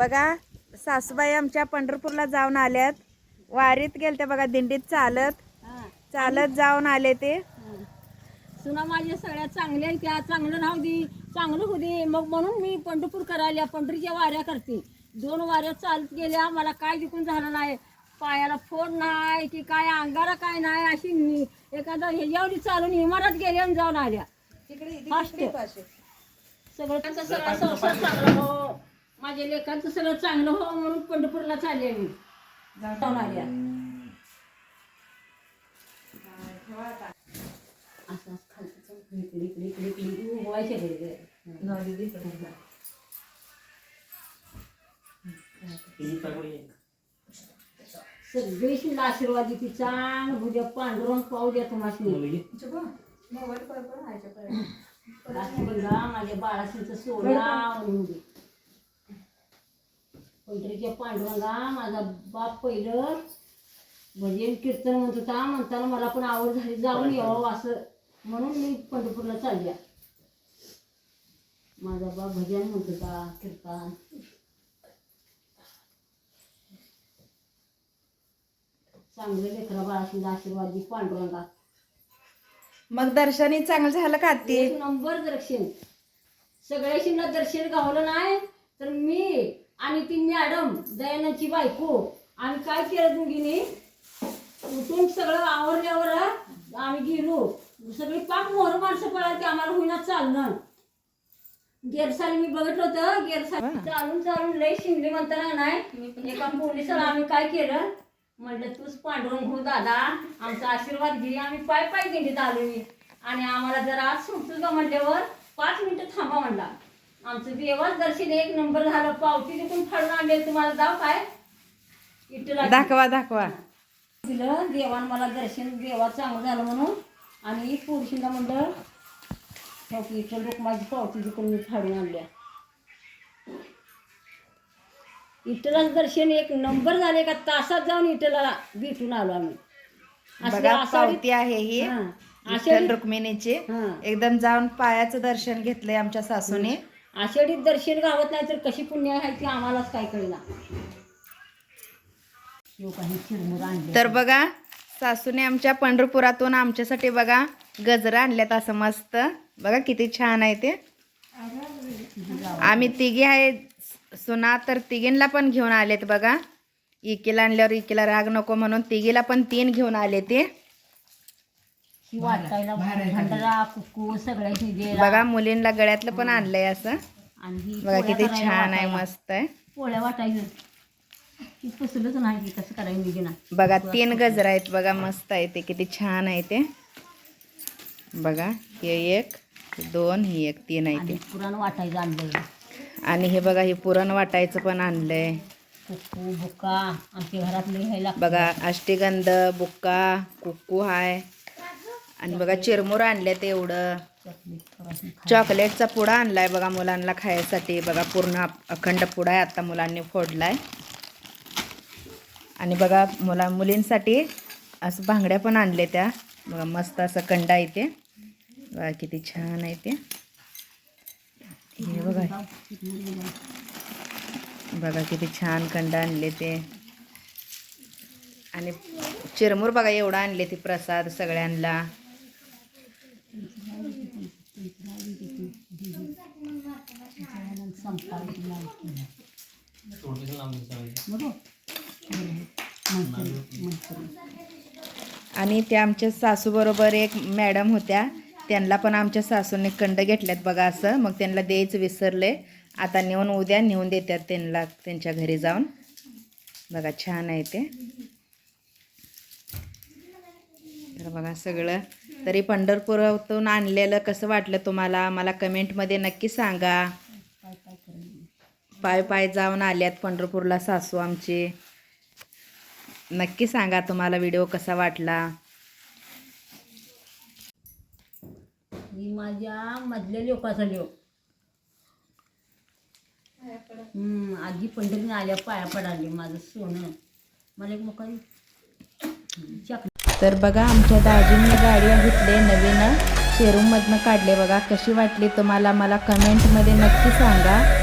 बघा सासूबाई आमच्या पंढरपूरला जाऊन आल्यात. वारीत गेलत्या बघा दिंडीत चालत. चालत जाऊन आले ते. सुना माझ्या सगळ्या चांगल्या आहेत त्या चांगलं राहू दे चांगलं होऊ दे. मग म्हणून मी पंढरपूर करायला पंढरीच्या वाऱ्या करते. दोन वाऱ्या चालत गेल्या मला काय जिंकून झालं नाही. पायाला फोड नाही की काय अंगाला काय नाही अशी एखादा ह्याच्यावर चालून इमारत गेल्या आणि जाऊन आल्या. त्यांचा सगळा संसार चांगला हो माझ्या लेखांचं सगळं चांगलं हो म्हणून पंढरपूरला चालले मी. जाऊन आल्या. असं खालचं इकडे इकडे इकडे इकडे. रे. सगळीशी आशीर्वाद देते चांग भुजा पांडुरंग पाहू द्या तुम्हाला माझ्या बाळाशीचं सोडा पंढरीच्या पांडुरंगा माझा बाप पहिलं भजन कीर्तन म्हणत होता. म्हणताना मला पण आवड झाली जाऊन यावं असं. म्हणून मी पंढरपूरला चालल्या. माझा बाप भजन म्हणत होता कीर्तन. चांगलं लेकरा बाळाशी आशीर्वाद दे पांडुरंगा. मग दर्शनी चांगलं झालं का ते एक नंबर दर्शन. सगळ्याशी दर्शन गावलं नाही तर मी आणि ती मॅडम दयानंदची बायको. आम्ही काय केलं दोघीने? उठून सगळं आवरल्यावर आम्ही गेलो. सगळी पाक मोहर माणसं पळाली आम्हाला होईना चालणं. गेरसाली मी बघितलं होतं गेरसाली चालून चालून लय शिंगली म्हणताना नाही एका पोलिसाला आम्ही काय केलं? म्हटलं तूच पांडुरंग हो दादा. आमचा आशीर्वाद घे. आम्ही पाय पाय दिंडीत आलो मी आणि आम्हाला जर आज सुटतो का म्हटल्यावर पाच मिनिटं थांबा म्हणला. आमचं देवाच दर्शन एक नंबर झालं. पावती तिथून फाडून आणले तुम्हाला. दाव काय? इटला दाखवा दाखवा. दिलं देवान मला दर्शन देवा चांगलं झालं म्हणून. आणि पुरुषीला म्हणलं इथं लोक माझी पावती तिकडून मी फाडून आणल्या. इटलाच दर्शन एक नंबर झाले का? तासात जाऊन इटला भेटून आलो आम्ही. बघा पावती आहे ही. आषाढी रुक्मिणीची. एकदम जाऊन पायाचं दर्शन घेतलंय आमच्या सासूने. आषाढीत दर्शन गावत नाही तर कशी पुण्य आहे ती आम्हालाच काय कळला चिरमुर आणले तर बघा सासूने आमच्या पंढरपुरातून आमच्यासाठी बघा गजरा आणल्यात असं मस्त. बघा किती छान आहे ते. आम्ही तिघी आहे. सुना तर तिघींना पण घेऊन आलेत बघा. इकेला आणल्यावर इकेला राग नको म्हणून तिघीला पण तीन घेऊन आले ते. ही भंडारा कुकू बघा मुलींना गळ्यातलं पण आणलंय असं. आणि ही बघा पोळ्या किती करायला छान आहे वाटायला. मस्त आहे. पोळ्या वाटायचं ती पसलच नाही की कसं करायला निघे ना बघा तीन गजरा आहेत बघा मस्त आहे ते किती छान आहे ते. बघा हे एक हे दोन ही एक तीन आहे आणि ते. पुराण वाटायचं आणलंय. आणि हे बघा हे पुरण वाटायचं पण आणलंय. कुकू बुका आमच्या घरातले घ्यायला बघा अष्टीगंध बुक्का कुक्कू हाय. आणि बघा चिरमुर आणले ते एवढं. चॉकलेटचा पुडा आणलाय बघा मुलांना खायसाठी. बघा पूर्ण अखंड पुडा आहे आता मुलांनी फोडलाय. आणि बघा मुला मुलींसाठी असं भांगड्या पण आणले त्या. बघा मस्त असं कंडा आहे ते. बघा किती छान आहे ते. हे बघा. बघा किती छान कंड आणले ते. आणि चिरमुर बघा एवढा आणले ते प्रसाद सगळ्यांना. आणि त्या आमच्या सासूबरोबर एक मॅडम होत्या. त्यांना पण आमच्या सासूने कंड घेतल्यात बघा असं. मग त्यांना द्यायचं विसरले. आता नेऊन उद्या नेऊन देतात त्यांना त्यांच्या घरी जाऊन. बघा छान आहे ते. तर बघा सगळं. तरी पंढरपुरातून आणलेलं कसं वाटलं तुम्हाला? मला कमेंटमध्ये नक्की सांगा. पाय पाय जाऊन आल्यात पंढरपूरला सासू आमची. नक्की सांगा तुम्हाला व्हिडिओ कसा वाटला? ही माझ्या मधल्या लोकाचा लोक हम्म, आजी पंढरीने आल्या पाया पडाले माझं सोनं. मला एक मोका चक तर बघा आमच्या दाजींनी गाडी घेतली नवीन. शोरूममधनं काढले बघा कशी वाटली तुम्हाला? मला कमेंटमध्ये नक्की सांगा.